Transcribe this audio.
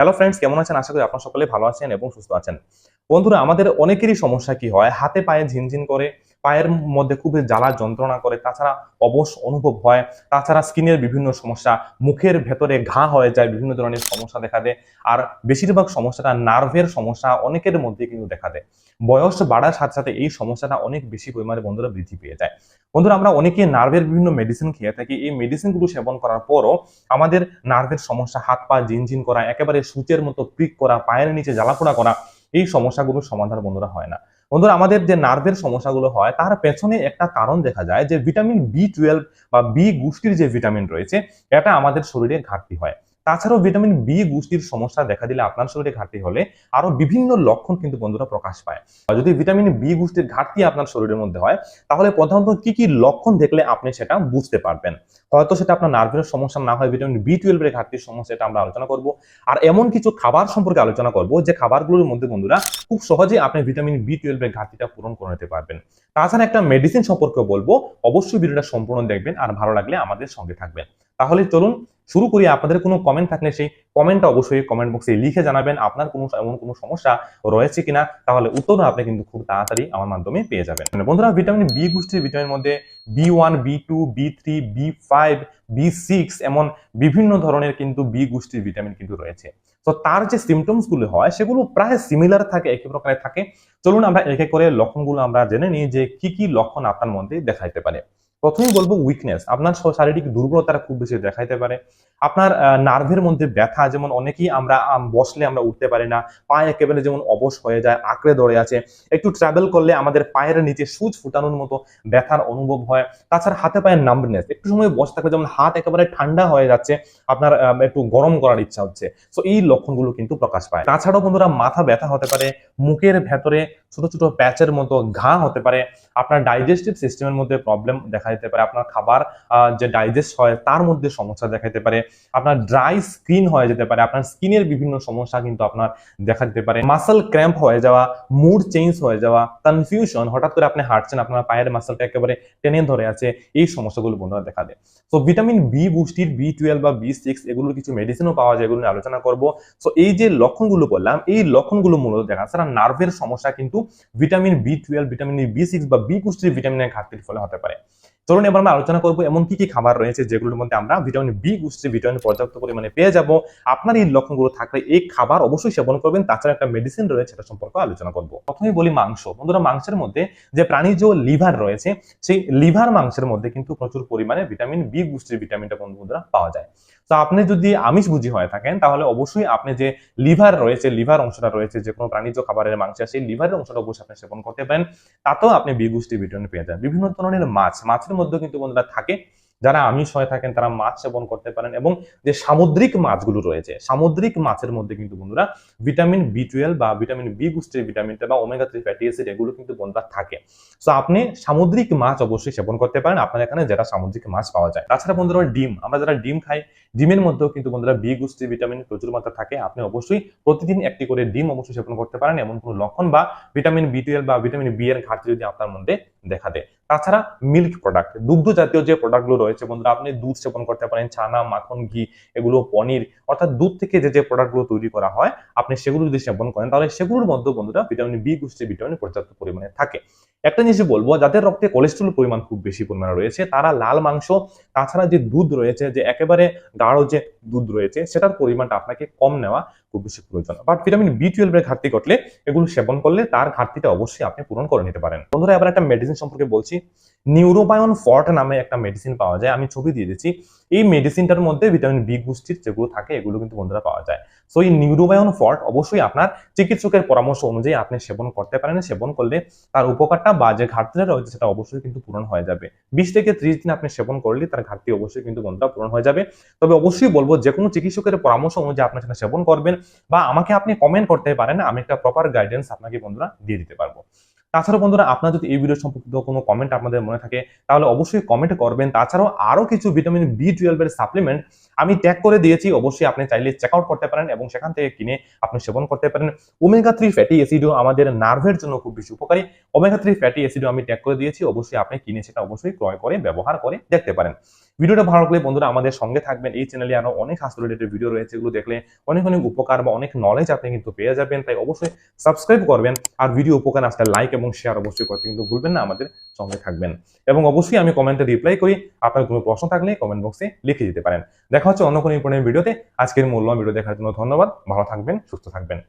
Hello friends কেমন আছেন? আশা করি আপনার সকলে ভালো আছেন এবং সুস্থ আছেন। বন্ধুরা, আমাদের অনেকেরই সমস্যা কি হয়? হাতে পায়ে ঝিনঝিন করে পায়ের মধ্যে খুব জ্বালা যন্ত্রণা করে, তাছাড়া অবশ অনুভব হয়, তাছাড়া স্কিনের বিভিন্ন সমস্যা, মুখের ভেতরে ঘা হয়ে যায়, বিভিন্ন ধরনের সমস্যা দেখা দেয়, আর বেশিরভাগ সমস্যাটা নার্ভের সমস্যা অনেকের মধ্যে কিন্তু দেখা দেয়। বয়স বাড়ার সাথে সাথে এই সমস্যাটা অনেক বেশি পরিমাণে বন্ধুরা বৃদ্ধি পেয়ে যায়। বন্ধুরা, আমরা অনেকে নার্ভের বিভিন্ন মেডিসিন খেয়ে থাকি, এই মেডিসিনগুলো সেবন করার পরও আমাদের নার্ভের সমস্যা হাত পা জিনজিন করা, একেবারে সূচের মতো প্রিক করা, পায়ের নিচে জ্বালাপোড়া করা এই সমস্যাগুলোর সমাধান বন্ধুরা হয় না। বন্ধুরা, আমাদের যে নার্ভের সমস্যাগুলো হয়, তার পেছনে একটা কারণ দেখা যায় যে ভিটামিন বি টুয়েলভ বা বি গোষ্ঠীর যে ভিটামিন রয়েছে, এটা আমাদের শরীরে ঘাটতি হয়। তাছাড়াও ভিটামিন বি গোষ্ঠীর সমস্যা দেখা দিলে আপনার শরীরে ঘাটতি হলে আরও বিভিন্ন লক্ষণ কিন্তু বন্ধুরা প্রকাশ পায়। যদি ভিটামিন বি গোষ্ঠীর ঘাটতি আপনার শরীরের মধ্যে হয়, তাহলে প্রধানত কি কি লক্ষণ দেখলে আপনি সেটা বুঝতে পারবেন? হয়তো সেটা আপনার নার্ভের সমস্যা না হয় ভিটামিন বি টুয়েলভের ঘাটতির সমস্যা এটা আমরা আলোচনা করব। আর এমন কিছু খাবার সম্পর্কে আলোচনা করব, যে খাবারগুলোর মধ্যে বন্ধুরা খুব সহজে আপনি ভিটামিন বি টুয়েলভের ঘাটতিটা পূরণ করে নিতে পারবেন। তাছাড়া একটা মেডিসিন সম্পর্কে বলব, অবশ্যই ভিডিওটা সম্পূর্ণ দেখবেন আর ভালো লাগলে আমাদের সঙ্গে থাকবেন। তাহলে চলুন শুরু করি। আপনাদের কোনো কমেন্ট থাকলে সেই কমেন্টটা অবশ্যই কমেন্ট বক্সে লিখে জানাবেন। আপনার কোনো এমন কোনো সমস্যা রয়েছে কিনা? তাহলে উত্তর আপনি কিন্তু খুব তাড়াতাড়ি আমার মাধ্যমে পেয়ে যাবেন। মানে বন্ধুরা ভিটামিন বি গোষ্ঠীর ভিটামিনের মধ্যে B one B two B three B five B six এমন বিভিন্ন ধরনের কিন্তু বি গোষ্ঠীর ভিটামিন কিন্তু রয়েছে। তো তার যে সিমটমসগুলো হয়, সেগুলো প্রায় সিমিলার থাকে, একই প্রকারে থাকে। চলুন আমরা এক এক করে লক্ষণগুলো আমরা জেনে নিই যে কি কি লক্ষণ আপনার মধ্যে দেখাইতে পারে। প্রথমেই বলব উইকনেস আপনার শারীরিক দুর্বলতা খুব বেশি দেখাইতে পারে। আপনার নার্ভের মধ্যে ব্যথা, যেমন অনেকেই আমরা বসলে আমরা উঠতে পারি না পায়ে একেবারে যেমন অবশ হয়ে যায়, আঁকড়ে ধরে আছে। একটু ট্রাভেল করলে আমাদের পায়ের নিচে সুচ ফুটানোর মতো ব্যথার অনুভব হয়। তাছাড়া হাতে পায়ের নাম্বনেস একটু সময় বসে থাকলে যেমন হাত একেবারে ঠান্ডা হয়ে যাচ্ছে, আপনার একটু গরম করার ইচ্ছা হচ্ছে। তো এই লক্ষণগুলো কিন্তু প্রকাশ পায়। তাছাড়াও বন্ধুরা, মাথা ব্যথা হতে পারে, মুখের ভেতরে ছোট ছোট প্যাচের মতো ঘা হতে পারে, আপনার ডাইজেস্টিভ সিস্টেমের মধ্যে প্রবলেম দেখা দিতে পারে, আপনার খাবার যে ডাইজেস্ট হয় তার মধ্যে সমস্যা দেখা দিতে পারে, আপনার ড্রাই স্কিন হয়ে যেতে পারে, আপনার স্কিনের বিভিন্ন সমস্যা কিন্তু আপনার দেখা দিতে পারে মাসল ক্র্যাম্প হয়ে যাওয়া মুড চেঞ্জ হয়ে যাওয়া কনফিউশন হঠাৎ করে আপনি হাঁটছেন, আপনার পায়ের মাসলটা একেবারে টেনে ধরে আছে, এই সমস্যাগুলো বন্ধুরা দেখা দেয়। তো ভিটামিন বি বুস্টির বি টুয়েলভ বা বি সিক্স এগুলোর কিছু মেডিসিনও পাওয়া যায়, এগুলো নিয়ে আলোচনা করব। তো এই যে লক্ষণগুলো বললাম, এই লক্ষণগুলো মূলত দেখা যাচ্ছে নার্ভের সমস্যা কিন্তু vitamin B twelve vitamin B six বা বি পুষ্টির ভিটামিনের ঘাটতির ফলে হতে পারে। চলুন এবার আমরা আলোচনা করব এমন কি কি খাবার রয়েছে যেগুলোর মধ্যে আমরা ভিটামিন বি পুষ্টির ভিটামিন পর্যাপ্ত পরিমাণে পেয়ে যাব। আপনার এই লক্ষণগুলো থাকলে এই খাবার অবশ্যই সেবন করবেন, তাছাড়া একটা মেডিসিন রয়েছে সেটা সম্পর্কে আলোচনা করব। প্রথমে বলি মাংস। বন্ধুরা, মাংসের মধ্যে যে প্রাণীজ লিভার রয়েছে, সেই লিভার মাংসের মধ্যে কিন্তু প্রচুর পরিমাণে ভিটামিন বি পুষ্টির ভিটামিনটা বন্ধুরা পাওয়া যায়। তো আপনি যদি আমিষ বুঝি হয়ে থাকেন, তাহলে অবশ্যই আপনি যে লিভার রয়েছে, লিভার অংশটা রয়েছে, যে কোনো প্রাণীজ খাবারের মাংসে, সেই লিভারের অংশটা অবশ্যই আপনি সেবন করতে পারেন। তাতেও আপনি বি গোষ্ঠী ভিটামিন পেয়ে যান বিভিন্ন ধরনের মাছ, মাছের মধ্যে কিন্তু বন্ধুরা থাকে, যারা আমিষ হয়ে থাকেন তারা মাছ সেবন করতে পারেন এবং যে সামুদ্রিক মাছগুলো রয়েছে, সামুদ্রিক মাছের মধ্যে কিন্তু বন্ধুরা ভিটামিন বি টুয়েলভ বা ভিটামিন বি গোষ্ঠীর ভিটামিনটা বা ওমেগা থ্রি ফ্যাটি অ্যাসিড এগুলো কিন্তু বন্ধুরা থাকে। তো আপনি সামুদ্রিক মাছ অবশ্যই সেবন করতে পারেন, আপনার এখানে যারা সামুদ্রিক মাছ পাওয়া যায়। তাছাড়া বন্ধুরা ডিম, আমরা যারা ডিম খাই, ডিমের মধ্যেও কিন্তু বন্ধুরা বি গোষ্ঠীর ভিটামিন প্রচুর মাত্রা থাকে, আপনি অবশ্যই প্রতিদিন একটি করে ডিম অবশ্যই সেবন করতে পারেন, এমন কোনো লক্ষণ বা ভিটামিন বি টুয়েলভ বা ভিটামিন বি এর ঘাটতি যদি আপনার মধ্যে দেখা দেয়। তাছাড়া মিল্ক প্রোডাক্ট দুগ্ধ জাতীয় যে প্রোডাক্টগুলো রয়েছে, বন্ধুরা, আপনি দুধ সেবন করতে পারেন ছানা মাখন, ঘি, এগুলো পনির, অর্থাৎ দুধ থেকে যে যে প্রোডাক্টগুলো তৈরি করা হয়, আপনি সেগুলো যদি সেবন করেন, তাহলে সেগুলোর মধ্যে বন্ধুরা ভিটামিন বি গোষ্ঠীর ভিটামিন পর্যাপ্ত পরিমাণে থাকে। একটা জিনিস বলব, যাদের রক্তে কোলেস্ট্রল পরিমাণ খুব বেশি পরিমাণে রয়েছে, তারা লাল মাংস, তাছাড়া যে দুধ রয়েছে, যে একেবারে গাঢ় যে দুধ রয়েছে, সেটার পরিমাণটা আপনাকে কম নেওয়া খুব বেশি প্রয়োজন। বাট ভিটামিন বি টুয়েলভের ঘাটতি ঘটলে এগুলো সেবন করলে তার ঘাটতিটা অবশ্যই আপনি পূরণ করে নিতে পারেন। বন্ধুরা, এবার একটা মেডিসিন সম্পর্কে বলছি। নিউরোবায়ন ফর্ট নামে একটা মেডিসিন পাওয়া যায়। আমি ছবি দিয়ে দিচ্ছি। এই মেডিসিনটার মধ্যে ভিটামিন বি গোষ্ঠীর যেগুলো থাকে, এগুলো কিন্তু বন্ধুরা পাওয়া যায়। সো এই নিউরোবায়ন ফর্ট অবশ্যই আপনার চিকিৎসকের পরামর্শ অনুযায়ী আপনি সেবন করতে পারেন। সেবন করলে তার উপকারটা বা যে ঘাটতিটা রয়েছে, সেটা অবশ্যই কিন্তু পূরণ হয়ে যাবে। বিশ থেকে ত্রিশ দিন আপনি সেবন করলে তার ঘাটতি অবশ্যই কিন্তু বন্ধুরা পূরণ হয়ে যাবে। তবে অবশ্যই বলব যে কোনো চিকিৎসকের পরামর্শ অনুযায়ী আপনি সেটা সেবন করবেন বা আমাকে আপনি কমেন্ট করতে পারেন। আমি একটা প্রপার গাইডেন্স আপনাকে বন্ধুরা দিয়ে দিতে পারব। তাছাড়া বন্ধুরা, আপনার যদি এই ভিডিও সম্পর্কিত কোনো কমেন্ট আপনাদের মনে থাকে, তাহলে অবশ্যই কমেন্ট করবেন। তাছাড়াও আরও কিছু ভিটামিন বি টুয়েলভ এর সাপ্লিমেন্ট আমি ট্যাগ করে দিয়েছি, অবশ্যই আপনি চাইলে চেক আউট করতে পারেন এবং সেখান থেকে কিনে আপনি সেবন করতে পারেন। ওমেগা থ্রি ফ্যাটি অ্যাসিডও আমাদের নার্ভের জন্য খুব বেশি উপকারী। ওমেগা থ্রি ফ্যাটি অ্যাসিডও আমি ট্যাগ করে দিয়েছি, অবশ্যই আপনি কিনে সেটা অবশ্যই ক্রয় করে, ব্যবহার করে দেখতে পারেন। ভিডিওটা ভালো লাগলে বন্ধুরা আমাদের সঙ্গে থাকবেন। এই চ্যানেলে আরও অনেক স্বাস্থ্য রিলেটেড ভিডিও রয়েছে, এগুলো দেখলে অনেক অনেক উপকার বা অনেক নলেজ আপনি কিন্তু পেয়ে যাবেন। তাই অবশ্যই সাবস্ক্রাইব করবেন আর ভিডিও উপকার আসলে লাইক এবং শেয়ার অবশ্যই করতে, কিন্তু ভুলবেন না, আমাদের সঙ্গে থাকবেন। এবং অবশ্যই আমি কমেন্টে রিপ্লাই করি, আপনার কোনো প্রশ্ন থাকলে কমেন্ট বক্সে লিখে দিতে পারেন। দেখা হচ্ছে অন্য কোনো ইম্পর্টেন্ট ভিডিওতে আজকের মূল্য ভিডিও দেখার জন্য ধন্যবাদ। ভালো থাকবেন, সুস্থ থাকবেন।